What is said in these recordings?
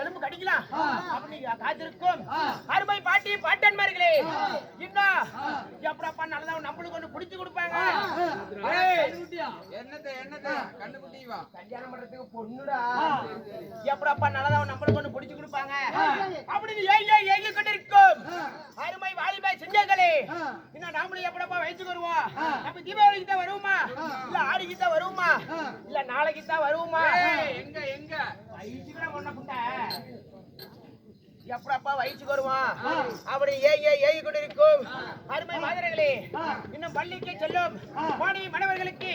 எலும்பு கடிக்கலாம் அப்படின்னு காத்திருக்கும் அருமை பாட்டி பாட்டன்மார்களே. இன்னும் எப்படப்பா நல்லதா நம்மளுக்கு ஒண்ணு பிடிச்சு கொடுப்பாங்க? ஏய், என்னது என்னது கண்ணுக்குட்டி வா. கல்யாணம் பண்றதுக்கு பொண்ணுடா. எப்படப்பா நல்லதா நம்மளுக்கு ஒண்ணு பிடிச்சு கொடுப்பாங்க? அப்படின்னு ஏய் ஏய் ஏங்கி கொண்டிருக்கும் அருமை செஞ்சங்களே. இன்னும் நாமளும் எப்படப்பா வயசுக்கு வருவோம் நம்ம தீபாவளிக்கு தான் வருவோமா இல்ல ஆடிக்கு தான் வருவோமா இல்ல நாளைக்கு தான் வருவோமா எங்க எங்க? எப்படப்பா வயசுக்கு வருவான் அப்படி ஏய் ஏய் கொண்டிருக்கும். அருமை மாதிரிகளே இன்னும் பள்ளிக்கு செல்லும். மாணவி மணவர்களுக்கு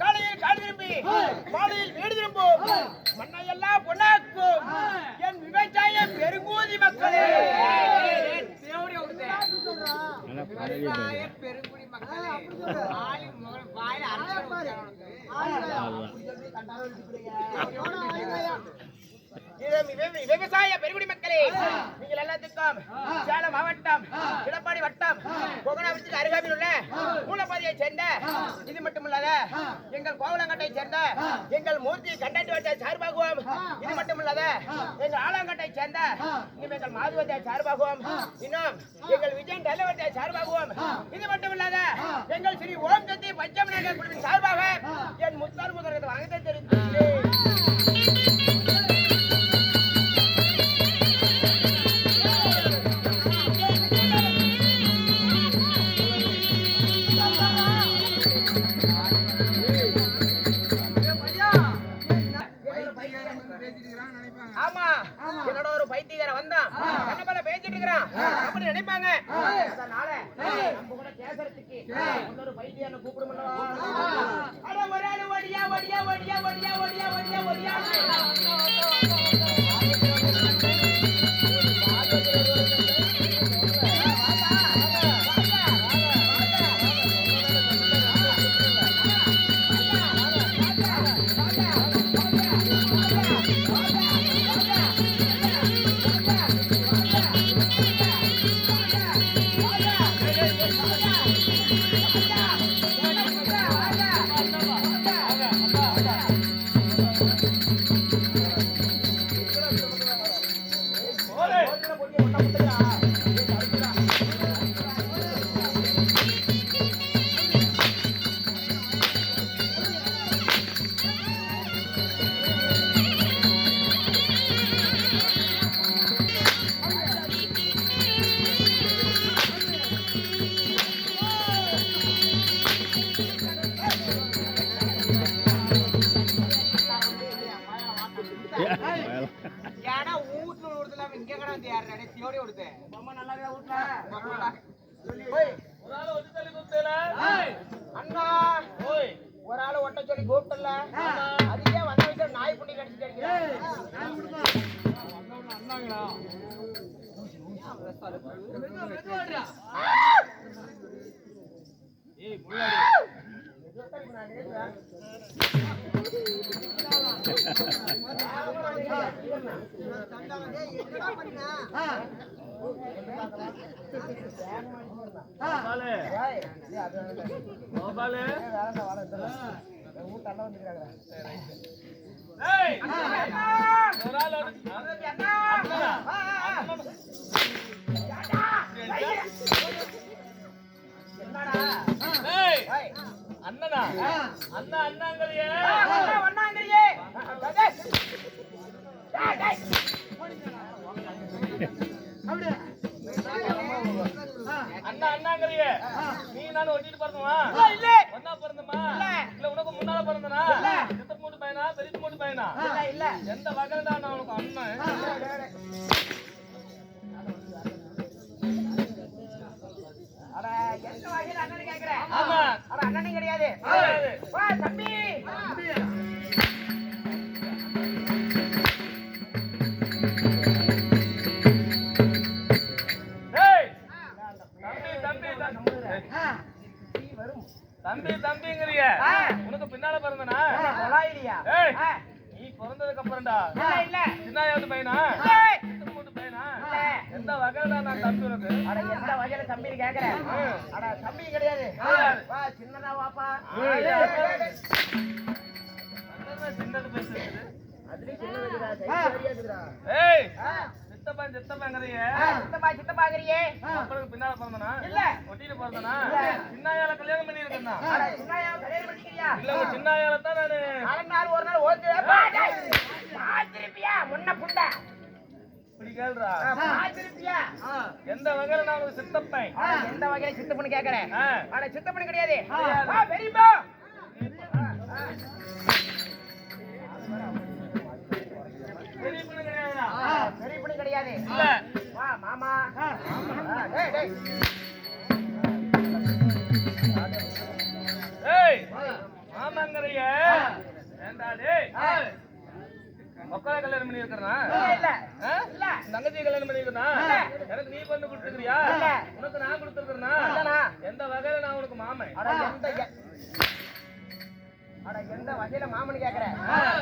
காலையில் காடு திரும்பி மாலையில் வீடு திரும்பும். மண்ணையெல்லாம் பொன்னாக்கும் என் விவசாய பெருங்கூதி மக்களே. விவசாய பெருங்குடி மக்களே ஆளி முகம் வாயில அரைச்சு விவசாய பெருங்குடி மக்களே. நீங்கள் எல்லாத்துக்கும் சேலம் மாவட்டம் எடப்பாடி வட்டம் கொகனாவரத்துக்கு அருகாமையில் உள்ள மூலப்பாதையை சேர்ந்த இது மட்டுமல்லாத எங்கள் கோவலங்கட்டை சேர்ந்த எங்கள் மூர்த்தி கண்டாட்டி வட்ட சார்பாகவும் இது மட்டுமல்லாத எங்கள் ஆலங்கட்டை சேர்ந்த இன்னும் எங்கள் மாதுவத்தை சார்பாகவும் இன்னும் எங்கள் விஜயன் தலைவத்தை சார்பாகவும் இது மட்டுமல்லாத எங்கள் ஸ்ரீ ஓம் சக்தி பஞ்சமநாயகர் குழுவின் சார்பாக என் முத்தார் முதல்வர் வாங்கத்தை தெரிவித்துள்ளேன் நினைப்பாங்க. அதனால நம்ம கூட பேசுறதுக்கு இன்னொரு பைத்தியனை கூப்பிடுமல்லவா அட ஒரு ஆளு ஓடியா ஓடியா ஓடியா ஓடியா ஓடியா ஓடியா ஓடியா. கூப்பிட்டல அதுக்கே வந்த வச்சு நாய் புண்டி கடிச்சிட்டு அண்ணனா அண்ணா அண்ணாங்கறியே ஒன்னாங்கிறியே அண்ணா அண்ணாங்கறியே. நீ நானும் ஒட்டிட்டு பிறந்தமா இல்ல ஒன்னா பிறந்தமா? இல்ல. உனக்கு முன்னால பிறந்தனா. சித்த மூட்டு பையனா? பெரிய மூட்டு பையனா? இல்ல இல்ல. எந்த வகையில நான் உனக்கு அண்ணன் அட எந்த வகையில அண்ணன் கேக்குறேன் ஆமா. அட அண்ணனும் கிடையாது. தம்பி. தம்பி தம்பிங்கறிய. உனக்கு பின்னால பிறந்தனா? கொலாயிலியா? நீ பிறந்ததுக்கு அப்புறம்டா இல்ல. சின்னாயாவது பையனா? பையனா. எந்த வகையில நான் தம்பி உனக்கு? அட எந்த வகையில தம்பின்னு கேக்குறேன் அட தம்பி கிடையாது. வா சின்னதா வாப்பா. சின்னது பேசுறது. அதுலயும் சின்னதுடா, size சரியா இருக்குடா. ஏய். நான் சித்தப்பங்கறைய. சித்தப்பா சித்தப்பாங்கிறியே. அப்பனுக்கு பின்னால பிறந்தனா? இல்ல. ஒட்டிட்டு பிறந்தனா. சின்னாயால கல்யாணம் பண்ணி இருக்கேன்னா அட, சின்னாயா கல்யாணம் பண்ணிக்கிறியா? இல்ல உங்க சின்னாயால தான் நானு. நாலு நாள் ஒரு நாள் ஓத்து பாத்திருப்பியா முன்ன புண்ட. இப்படி கேள்றா பாத்திருப்பியா எந்த வகையில நான் உனக்கு சித்தப்பேன்? எந்த வகையில சித்தப்பண்ணு கேக்குறேன்? ஆ. அட சித்தப்பண்ணு கிடையாது. பெரியப்பா. டேய். மக்களை கல்யாணம் பண்ணி இருக்கிறனா தங்கச்சி கல்யாணம் பண்ணி இருக்கிறனா. எனக்கு நீ பண்ணு கொடுத்துக்கிறியா இல்ல. உனக்கு நான் கொடுத்துருக்கேனா இல்லண்ணா. எந்த வகையில நான் உனக்கு மாமன்? அட எந்த எ- அட எந்த வகையில மாமனு கேக்குற?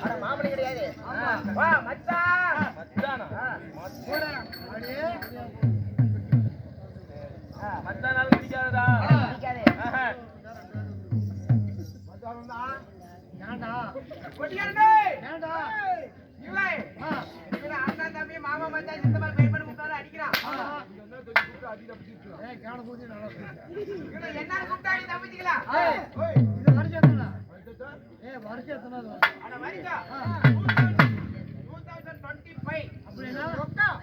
அட மாமனு கிடையாது. வா மச்சான். மச்சானா? ஆ. ஆ, மச்சானாலும் பிடிக்காதடா பிடிக்காது. ஆஹா. கொட்டியாருடே. ஏய், இவளே. இவளே அண்ணன், தம்பி, மாமா, மச்சான், சித்தப்பா, பெரியப்பன் முக்கால அடிக்கிறான். இவளே என்னன்னு கூப்பிட்டா நீ தப்பிச்சுக்கலாம். ஓய். அட வரிக்கா. 2025. ரொக்கம்.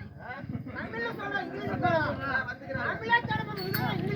தமிழ்ல சொல்றேன், இங்கிலீஷ்ல சொல்றேன்.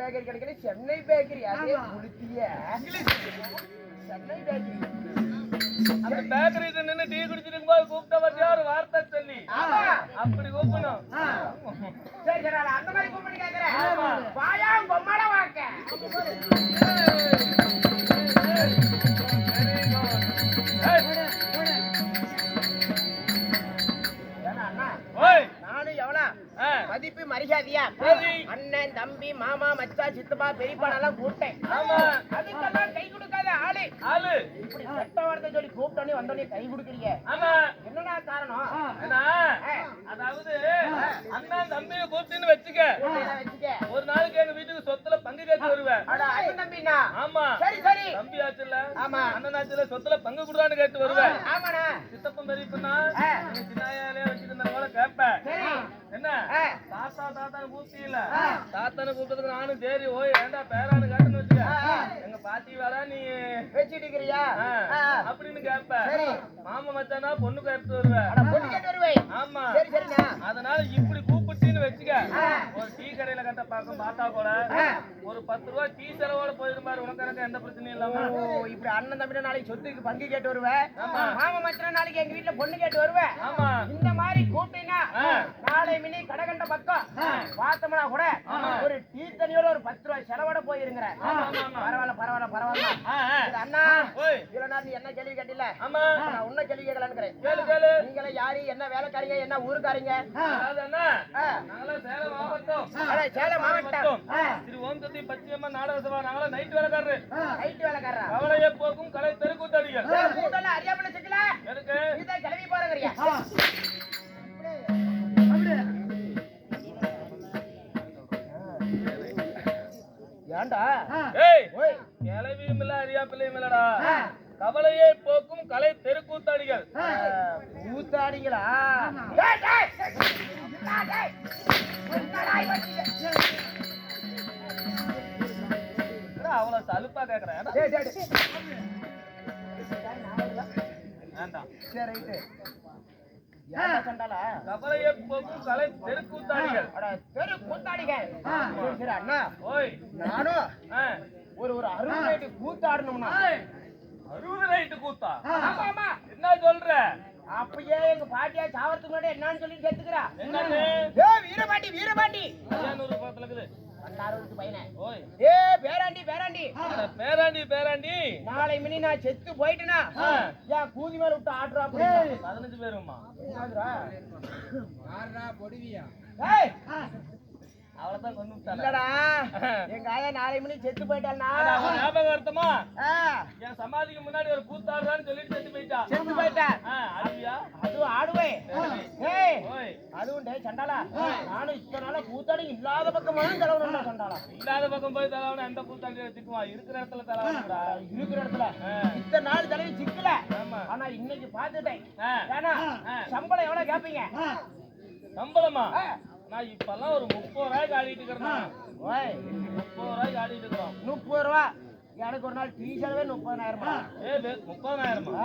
பேக்கரி கிடைக்கல சென்னை பேக்கரி அதே முடிச்சிய சென்னை பேக்கரி அந்த பேக்கரிக்கு நின்று டீ குடிச்சிட்டு இருக்கும்போது கூப்பிட்டா பாத்தியா? ஒரு வார்த்தை சொல்லி. அப்படி கூப்பிடணும். சரி சரி அந்த மாதிரி கூப்பிட்டு கேக்குறேன். வாயா பொம்மல வாக்க மாமா மச்சா சித்தப்பா பெரியப்பா எல்லாம் கூப்பிட்டேன். ஆமா. அதுக்கெல்லாம் கை கொடுக்காத ஆளு. ஆளு. இப்படி கெட்ட வார்த்தை சொல்லி கூப்பிட்டோன்னே வந்தோடனே கை கொடுக்குறீங்க. ஆமா. என்னடா காரணம். அதாவது அண்ணன் தம்பியை கூப்பிட்டுன்னு வச்சுக்க. வச்சுக்க. ஒரு நாளைக்கு எங்க வீட்டுக்கு சொத்துல பங்கு கேட்டு வருவேன். தம்பிண்ணா ஆமா. சரி சரி. தம்பி ஆச்சுல ஆமா. அண்ணன் ஆச்சுல சொத்துல பங்கு கொடுறான்னு கேட்டு வருவேன். ஆமாண்ணா. சித்தப்பன். நீ சின்னாயாலே வச்சுட்டு இருந்த போல கேட்பேன். என்ன. தாத்தா தாத்தான்னு கூப்பிட்டு இல்ல ஆ. தாத்தான்னு கூப்பிட்டதுக்கு நானும் சரி ஓய் ஏண்டா பேரான்னு கேட்டுன்னு வச்சுக்க. எங்க பாட்டி வரா நீ வச்சுட்டு இருக்கிறியா. அப்படின்னு கேட்ப. மாமா மச்சானா பொண்ணு கேட்டு வருவேன் ஆமா அதனால இப்படி கூப்பிட்டுன்னு வச்சுக்க. ஒரு டீ கடையில கட்ட பார்க்கும் பார்த்தா கூட. ஒரு பத்து ரூபா டீ செலவோட போயிடும் பாரு உனக்கு எனக்கு எந்த பிரச்சனையும் இல்லாம. ஓ இப்படி அண்ணன் தம்பி நாளைக்கு சொத்துக்கு பங்கு கேட்டு வருவேன். மாமா மச்சன நாளைக்கு எங்க வீட்டுல பொண்ணு கேட்டு வருவேன் ஆமா. இந்த மாதிரி ஆ. நாளை மினி கடகண்ட பக்கம் பார்த்தோம்னா கூட. ஒரு டீ தண்ணியோட ஒரு பத்து ரூபாய் செலவோட போயிருங்கிற. பரவாயில்ல பரவாயில்ல பரவாயில்ல. அண்ணா இவ்வளவு நேரம் நீ என்ன கேள்வி கேட்டில ஆமா. நான் உன்ன கேள்வி கேட்கலான்னு கேளு கேளு. நீங்களே யாரு என்ன வேலைக்காரங்க என்ன ஊருக்காரங்க? சேலம் மாவட்டம். சேலம் மாவட்டம். திரு ஓம் சக்தி பச்சையம்மா நாடக சபா நைட் வேலைக்காரரு. நைட்டு வேலைக்காரரா? கவலையை போக்கும் கலை தெருக்கூத்தாடிகள். கூட்டம்லாம் அறியாமல சிக்கல கிளம்பி போறங்கறியா? ஏன்டா ஏய் கிளவியும் இல்ல அறியாப்பிள்ளையும் இல்லடா. கவலையை போக்கும் கலை தெருக்கூத்தாடிகள். கூத்தாடிங்களா அவ்வளவு சலுப்பா கேக்குறேன்? சரி, ரைட்டு. கவலையை போக்கும் கலை தெருக்கூத்தாடிகள். சரி, அண்ணா. ஓய். நானும். ஒரு ஒரு அறுபது நைட்டு கூத்தாடணும்னா. அறுபது நைட்டு கூத்தா? அப்பயே எங்க பாட்டியா சாவறதுக்கு முன்னாடி என்னன்னு சொல்லி செத்துக்கிறா ஏ வீரபாண்டி வீரபாண்டி ஏ பேராண்டி பேராண்டி. அட பேராண்டி பேராண்டி. நாளை மணி நான் செத்து போயிட்டேனா. ஏன் கூதி மேல விட்டு ஆடுறா பதினஞ்சு பேருமா ஏய். அவ்வளவுதான் கொண்டு இல்லடா. எங்க ஆயா நாளை மணி செத்து போயிட்டாள்னா? ஞாபகார்த்தமா? ஆ, என் சமாதிக்கு முன்னாடி ஒரு கூத்தாடுறான்னு சொல்லிட்டு செத்து போயிட்டா? செத்து போயிட்டா? அழுவியா அதுவும் ஓய். அதுவும் டேய் சண்டாளா? நானும் இத்தனை நாளா கூத்தாடி இல்லாத பக்கமா தலைவனா சண்டாளா. இல்லாத பக்கம் போய் தலைவன எந்த கூத்தாண்டி திட்டுவான். இருக்கிற இடத்துல தலைவனுடா இருக்கிற இடத்துல. இத்தனை நாள் தலைவி சிக்கல. ஆனா இன்னைக்கு பாத்துட்டேன். ஏன்னா. சம்பளம் எவ்வளவு கேப்பீங்க? சம்பளமா. நான் இப்பெல்லாம் ஒரு முப்பது ரூபாய்க்கு ஆடிட்டு இருக்கிறேன் ஓய். முப்பது ரூபாய்க்கு ஆடிட்டு இருக்கிறோம். முப்பது ரூபா. எனக்கு ஒரு நாள் டீ செலவே முப்பதாயிரமா? ஏ முப்பதாயிரமா.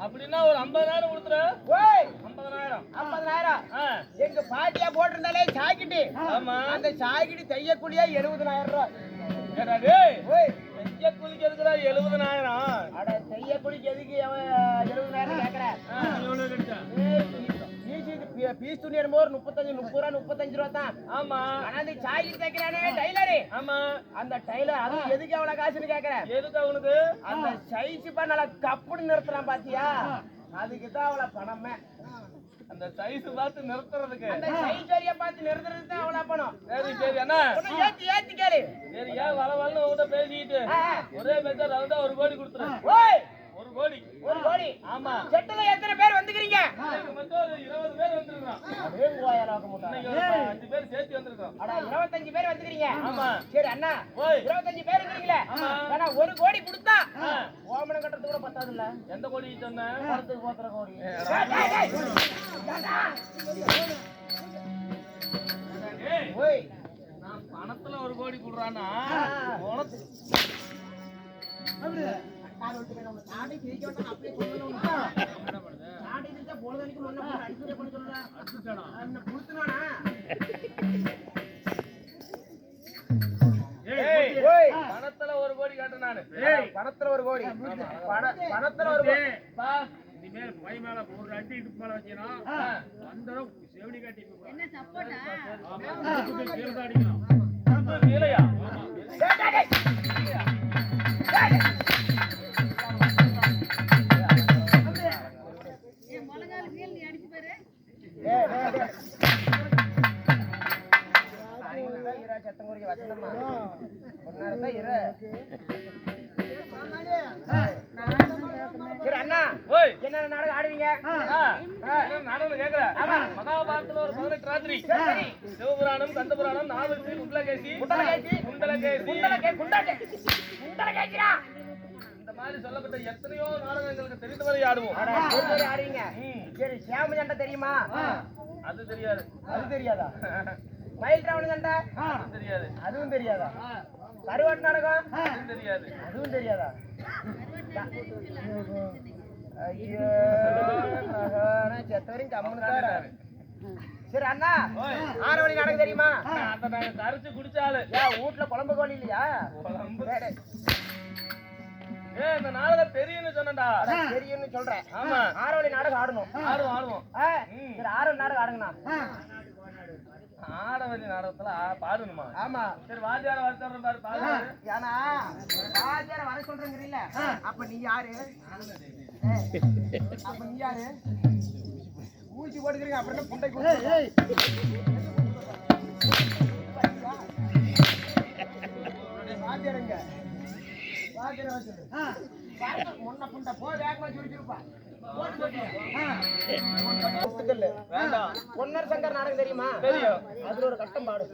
அப்படின்னா ஒரு ஐம்பதாயிரம் கொடுத்துரு ஓய். ஐம்பதாயிரம். ஐம்பதனாயிரம் ஆ. எங்க பாட்டியா போட்டிருந்தாலே சாக்கிட்டு. ஆமா. அந்த சாக்கிட்டு தையக்கூடியா எழுபதனாயிரம் ரூபாய் ஏடா டேய். ஓய். தைய கூலிக்கு எதுக்குடா எழுபதனாயிரம் அட தையக்கூடிக்கு பீஸ் துணி எடுக்கும்போது ஒரு முப்பத்தஞ்சு முப்பது ரூபா முப்பத்தஞ்சு ரூபா தான். ஆமா. ஆனா அந்த சாக்கிட்டு தைக்கிறானே டைலரு ஆமா. அந்த டைலர் அது எதுக்கு அவ்வளவு காசுன்னு கேக்குறேன் எதுக்கு அவனுக்கு? அந்த சைஸ் பா நல்லா கப்புன்னு நிறுத்துறான் பாத்தியா? அதுக்கு தான் அவ்வளவு பணமே. அந்த சைஸ் பார்த்து நிறுத்துறதுக்கு. அந்த சைஸ் வரிய பார்த்து நிறுத்துறதுக்கு தான் அவ்வளவு பணம். சரி சரி அண்ணா ஒண்ணு ஏத்தி ஏத்தி கேளு. சரி ஏன் வள வளன்னு உங்ககிட்ட ஆ. ஒரே பேச்சா ரவுண்டா ஒரு கோடி கொடுத்துரு. ஓய்! ஒரு கோடி. ஒரு கோடி. ஆமா. செட்டுல எத்தனை பேர் வந்துக்கிறீங்க? இருபது பேர் வந்திருக்கோம் அஞ்சு பேர் சேர்த்து வந்திருக்கோம். அட இருபத்தஞ்சு பேர் வந்துக்கிறீங்க. ஆமா. சரி அண்ணா. ஓய் இருபத்தஞ்சு பேர் இருக்கிறீங்களே. ஆனா ஒரு கோடி கொடுத்தா. ஓமனம் கட்டுறது கூட பத்தாது இல்ல எந்த கோடி சொன்ன? படத்துக்கு போத்துற கோடி. நான் பணத்துல ஒரு கோடி கொடுறானா பணத்துல ஒரு கோடி காட்டு நானு பணத்துல ஒரு கோடி பண- பணத்துல ஒரு கோடி பா இனிமேல் பை மேல ஒரு அடி இடுப்பு மேல வச்சீங்கன்னா ஆ. வந்துடும் செவடி காட்டி அடிக்கணும் கேக்குறேன் ஒரு பதினெட்டு ராத்திரி. சரி, சரி. சிவபுராணம் கந்தபுராணம் நாவல்சி குண்டலகேசி குண்டலகேசி. குண்டலகேசி குண்டலகே, குண்டலகே. குண்டலகேசிடா. இந்த மாதிரி சொல்லப்பட்ட எத்தனையோ நாடகங்களுக்கு தெரிந்தவரை ஆடுவோம். சரி, சரி, ஆடுவீங்க ம். சரி சேம சண்டை தெரியுமா? அது தெரியாது. அது தெரியாதா? மயில் ராவண சண்டை? அது தெரியாது. அதுவும் தெரியாதா? கருவாட்டு நாடகம்? அது தெரியாது. அதுவும் தெரியாதா? ஐயோ. மகானே, செத்த வரைக்கும் கம்முனு தான் இரு. சரி அண்ணா. ஆறு மணி நாடகம் தெரியுமா? அந்த நாங்க கரைச்சு குடிச்சாலு ஏன் வீட்டுல குழம்பு கோழி இல்லையா? குழம்பு. ஏ இந்த நாடகம் தெரியும்னு சொன்னடா தெரியும்னு சொல்றேன். ஆமா. நாடகம் ஆடணும். ஆடுவோம். சரி மணி நாடகம் ஆடுங்கண்ணா. ஆட வேண்டிய நாடகத்துல பாடணுமா? ஆமா. சரி வாத்தியார வர பாரு பாடு ஏன்னா வாத்தியார வர சொல்றேங்கிறீல்ல. அப்ப நீ யாரு? அப்ப நீ யாரு? ஊசி போட்டுக்கிறீங்க அப்புறம் புண்டை வாத்தியாரங்க வாத்தியார வச்சு முன்ன புண்டை போ வேகமா சுடிச்சிருப்பா போட்டு போட்டு. வேண்டாம். பொன்னர் சங்கர் நாடகம் தெரியுமா? தெரியும். அதுல ஒரு கட்டம் பாடு.